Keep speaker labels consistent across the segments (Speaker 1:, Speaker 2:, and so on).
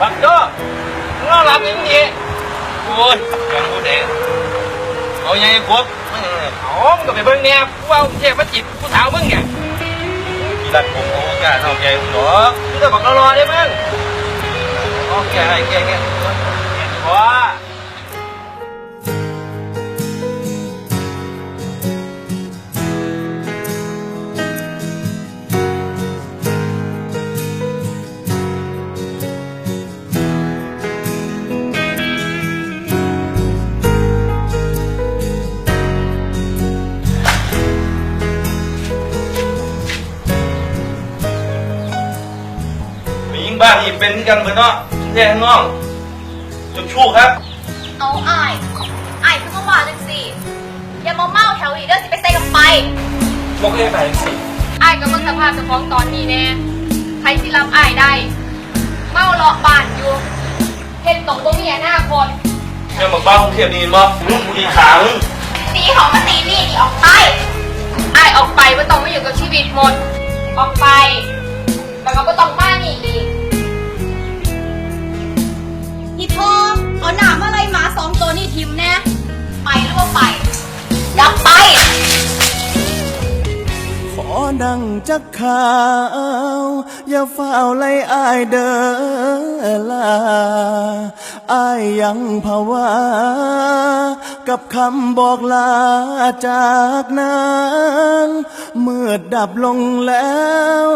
Speaker 1: บักโจ้มึงนอนหลับอย่างนี้โอ้ยยังกูเด็กเอายังไงกบมึงเอมึงก็ไปเบิ่งเนี่ยกูเอาเจ็บมาจิบกูสาวมึงเนี่ยกีรัดผมโอ้กาทำใหญ่กูหรอมึงจะบอกรอๆได้มั้งโอเคไอ้แกแกพอ บ้านนี่เป็นกันเหมือนเนาะแย่น้องจุดชู้ครับ
Speaker 2: เอาอายอายคือเมื่อวานจังสิอย่ามาเมาแถวนี้เด้อสิไปเตะกับไป
Speaker 1: บอกเอ้ไปสิ
Speaker 2: อายกับเบิ่งสภาพเจ้าของตอนนี้แน่ใครสิรับอายได้ เมาเลาะบ้านอยู่เห็นตรงบ่มีอนาคต
Speaker 1: ยังบอกบ้านกรุงเทพนี่มั้งลูกกูดีขามึง
Speaker 2: ตีของมาตีนี่นี่ออกไปอายออกไปไม่ต้องมาอยู่กับชีวิตหมด ออกไปแล้วก็ไม่ต้องมานี่อีก
Speaker 3: พี่ทองเอาหนามอะไรหมาสองตัวนี่ทิมแน่
Speaker 2: ไปหรือว่าไปยับไป
Speaker 4: ขอดังจักข่าว อย่าเฝ้าไล่อายเด้อลา อายยังภาวากับคำบอกลาจากนางเมื่อดับลงแล้ว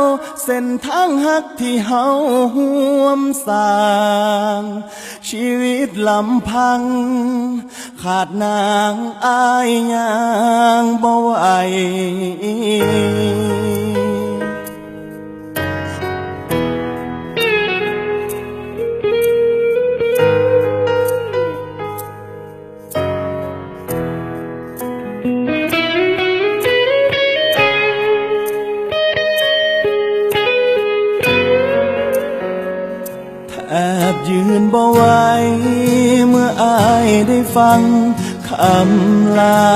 Speaker 4: เส้นทางหักที่เฮาห่วมสร้าง ชีวิตลำพัง ขาดนางอายยังบ่ไหว บยืนบ่ไหวเมื่ออายได้ฟังคำลา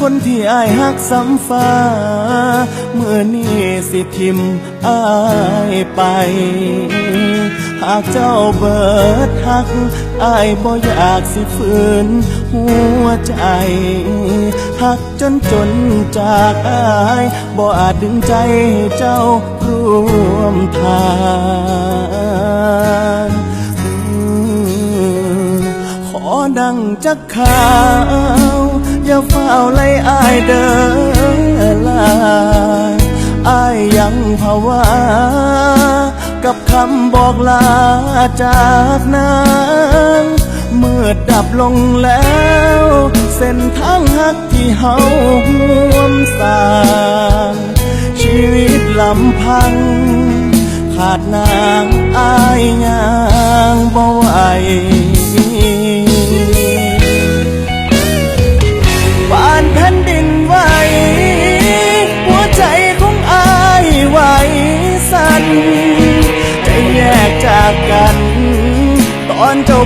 Speaker 4: คนที่อายหักซ้ำฟ้า เมื่อนี้สิทิมอายไปากเจ้าเบิดหักอายบ่อยากสิฝืนหัวใจหักจนจนจากอายบ่อาจดึงใจเจ้าร่วมทางขอดังจักข่าวอย่าเฝ้าไล่อายเด้อลาอายยังภาวา กับคำบอกลาจากนางเมื่อดับลงแล้ว เส้นทางหักที่เฮาห่วมสร้างชีวิตลำพัง ขาดนางอายยางบ่ไหว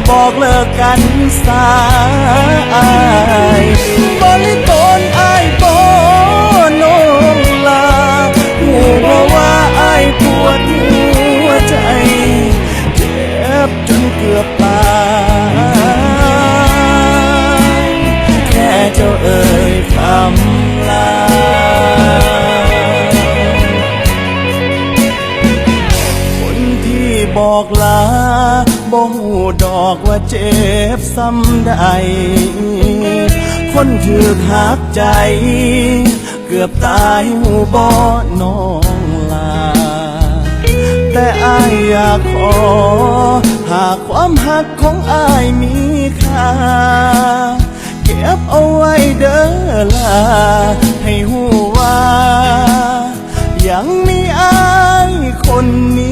Speaker 4: บอกเลิกกันสาย อกว่าเจ็บซ้ำใด คนถือหักใจ เกือบตายหูบ่น้องลา แต่อายอยากขอ หากความหักของอายมีค่า เก็บเอาไว้เด้อลา ให้หูว่า ยังมีอายคนนี้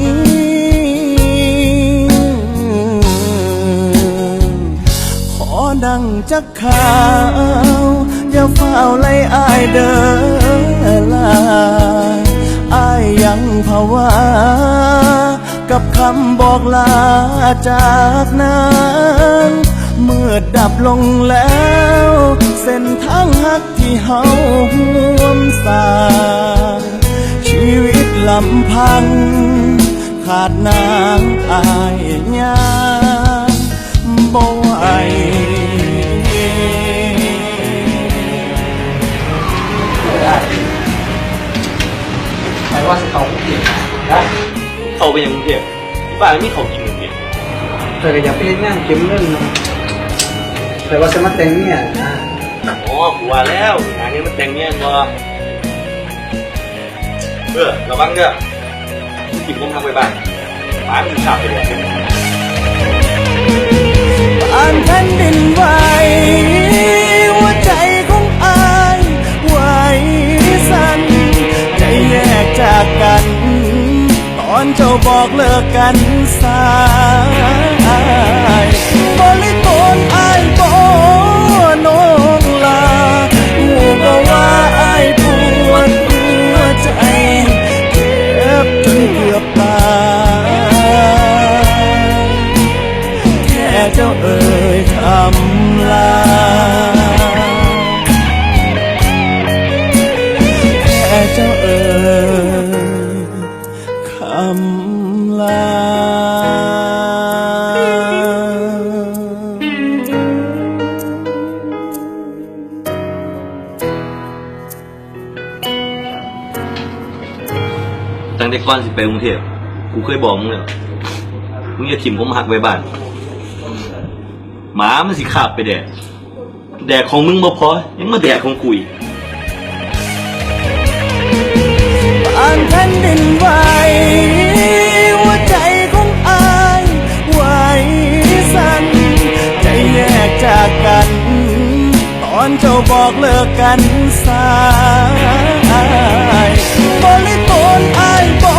Speaker 4: จักขาว อย่าเฝ้าไล่อายเด้อลาอายยังภาวากับคำบอกลาจากนางเมื่อดับลงแล้ว เส้นทางหักที่เฮาห่วมสาชีวิตลำพัง ขาดนางอายยังบ่ไหว
Speaker 1: ว่าสิเขาเก่งได้เขาไปยังกรุงเทพที่บ้านมีเขากินกรุงเทพ
Speaker 5: แต่ก็อยากไปเห็นงานเก็บเงินเนาะแต่ว่าจะมาแต่งเนี่ยนะ
Speaker 1: อ๋อกูว่าแล้วงานนี้มันแต่งเงี้ยก็เออระวังเด้อกินผมทำไปบ้านหมามันขับไปเลย
Speaker 4: อ่านแผ่นดินไหว บอกเลิกกันซา ตั้
Speaker 1: งแต่ก่อนสิไปกรุงเทพกูเคยบอกมึงแล้วมึงอย่าถิ่มผมหักไว้บ้าน หมามันสิขาบไปแดกแดกของมึงบ่พอ ยังมาแดกของกูอีก
Speaker 4: อ่านแผ่นดินไหวหัวใจของอายไหวสั่นใจแยกจากกัน ตอนเจ้าบอกเลิกกันสา বলে কোন আইবো